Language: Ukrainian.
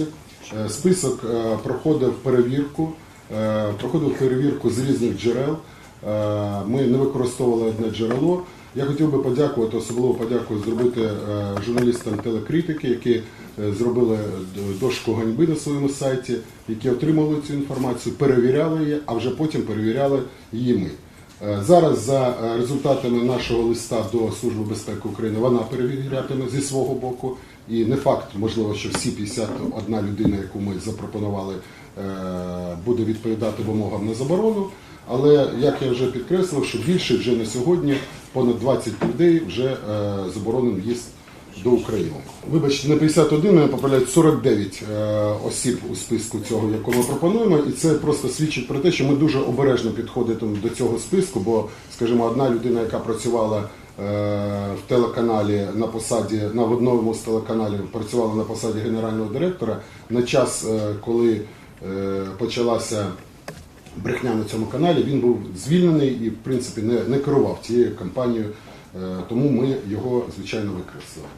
Е, Список е, проходив перевірку, е, проходив перевірку з різних джерел. Ми не використовували одне джерело. Я хотів би подякувати, особливо подякую зробити журналістам телекритики, які зробили дошку ганьби на своєму сайті, які отримали цю інформацію, перевіряли її, а вже потім перевіряли її ми. Е, Зараз за е, результатами нашого листа до Служби безпеки України вона перевірятиме зі свого боку. І не факт, можливо, що всі 51 людина, яку ми запропонували, е, буде відповідати вимогам на заборону. Але як я вже підкреслив, що більше вже на сьогодні понад 20 людей вже заборонений в'їзд до України. Вибачте, не 51, мене поправляють 49 е, осіб у списку цього, яку ми пропонуємо, і це просто свідчить про те, що ми дуже обережно підходимо до цього списку, бо, скажімо, одна людина, яка працювала е, в телеканалі на посаді на одному з телеканалів, працювала на посаді генерального директора на час, е, коли почалася брехня на цьому каналі, він був звільнений і, в принципі, не, не керував цією кампанією, тому ми його, звичайно, викреслили.